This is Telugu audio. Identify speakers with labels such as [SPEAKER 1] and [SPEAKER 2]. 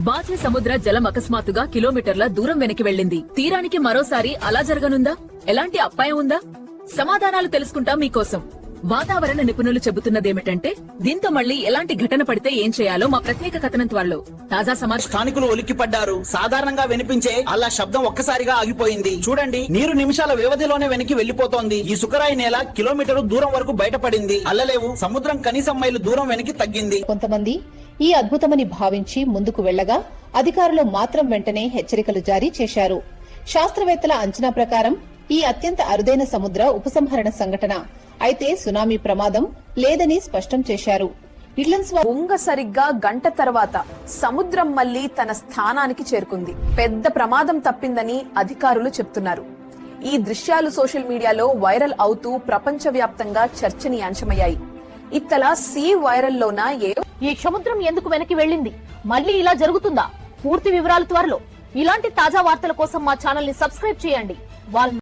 [SPEAKER 1] బాధ్య సముద్ర జలం అకస్మాత్తుగా కిలోమీటర్ల దూరం వెనక్కి వెళ్ళింది. తీరానికి మరోసారి అలా జరగనుందా? ఎలాంటి అపాయం ఉందా? సమాధానాలు తెలుసుకుంటాం మీకోసం. వాతావరణ నిపుణులు చెబుతున్నదేమిటంటే దీంతో మళ్ళీ ఎలాంటి ఘటన పడితే ఏం చేయాలో మా ప్రత్యేక కథనం త్వరలో. తాజా సమాచారం
[SPEAKER 2] స్థానికులు ఉలిక్కిపడ్డారు సాధారణంగా వినిపించే అలా శబ్దం ఒక్కసారిగా ఆగిపోయింది. చూడండి నీరు నిమిషాల వ్యవధిలోనే వెనక్కి వెళ్ళిపోతోంది ఈ సుకరాయి నేల కిలోమీటరు దూరం వరకు బయటపడింది. అల్లలేవు సముద్రం కనీసం మైలు దూరం వెనక్కి తగ్గింది.
[SPEAKER 3] కొంతమంది ఈ అద్భుతమని భావించి ముందుకు వెళ్ళగా అధికారులు మాత్రం వెంటనే హెచ్చరికలు జారీ చేశారు. శాస్త్రవేత్తల అంచనా ప్రకారం ఈ అత్యంత అరుదైన సముద్ర ఉపసంహరణ సంఘటన అయితే సునామీ ప్రమాదం లేదని స్పష్టం చేశారు.
[SPEAKER 4] ఉంగ సరిగ్గా గంట తర్వాత సముద్రం మళ్ళీ తన స్థానానికి చేరుకుంది. పెద్ద ప్రమాదం తప్పిందని అధికారులు చెప్తున్నారు. ఈ దృశ్యాలు సోషల్ మీడియాలో వైరల్ అవుతూ ప్రపంచవ్యాప్తంగా చర్చనీయాంశమయ్యాయి. ఇత్తలా సీ వైరల్లోనా ఏ?
[SPEAKER 5] ఈ సముద్రం ఎందుకు వెనక్కి వెళ్ళింది? మళ్ళీ ఇలా జరుగుతుందా? పూర్తి వివరాలు త్వరలో. ఇలాంటి తాజా వార్తల కోసం మా ఛానల్ని సబ్స్క్రైబ్ చేయండి. వాళ్ళ